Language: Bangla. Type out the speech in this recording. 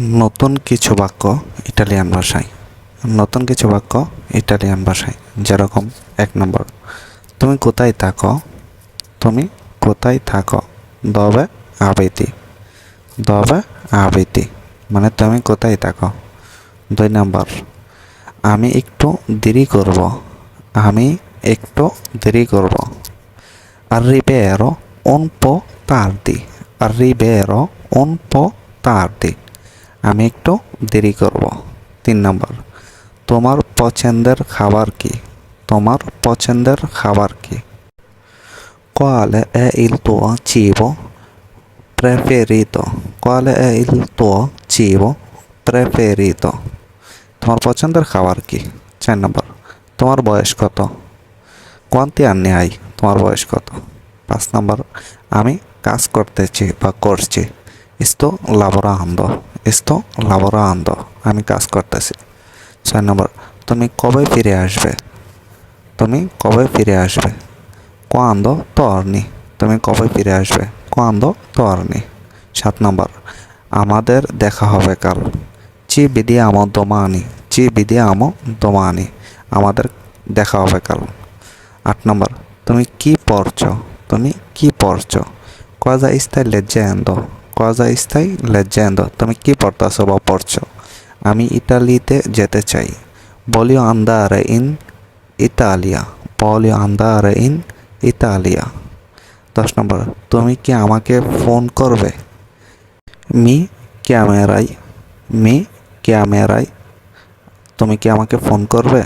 নতুন কিছু বাক্য ইটালিয়ান ভাষায়। নতুন কিছু বাক্য ইটালিয়ান ভাষায়, যেরকম এক নম্বর, তুমি কোথায় থাকো? তুমি কোথায় থাকো? দবে আবেতি। দবে আবেতি। মানে তুমি কোথায় থাকো? দুই নম্বর, আমি একটু দেরি করব। আমি একটু দেরি করব। Arriverò un po' tardi arriverò un po' tardi আমি একটু দেরি করব। তিন নম্বর, তোমার পছন্দের খাবার কি? তোমার পছন্দের খাবার কি? Quale è il tuo cibo preferito? Quale è il tuo cibo preferito? তোমার পছন্দের খাবার কি? চার নম্বর, তোমার বয়স কত? কোয়ান্তি আন্নি আই তোমার বয়স কত? পাঁচ নম্বর, আমি কাজ করতেছি বা করছি। ইস্তো লাবোরান্দো ইস্তো লাবোরান্দো, আমি কাজ করতেছি। ছয় নম্বর, তুমি কবে ফিরে আসবে? তুমি কবে ফিরে আসবে? কোয়ান্দো torni তুমি কবে ফিরে আসবে? কোয়ান্দো torni সাত নম্বর, আমাদের দেখা হবে কাল। চি বিদিয়ামো দোমানি, চি বিদিয়ামো দোমানি, আমাদের দেখা হবে কাল। আট নম্বর, তুমি কি পড়ছো? তুমি কি পড়ছ? পড়ছো cosa stai leggendo stai leggendo, তুমি কি পড়তেছো বা পড়ছো? আমি ইতালিতে যেতে চাই। Voglio andare in Italia voglio andare ইন ইতালিয়া দশ নম্বর, তুমি কি আমাকে ফোন করবে? মি ক্যামেরাই মি ক্যামেরাই তুমি কি আমাকে ফোন করবে?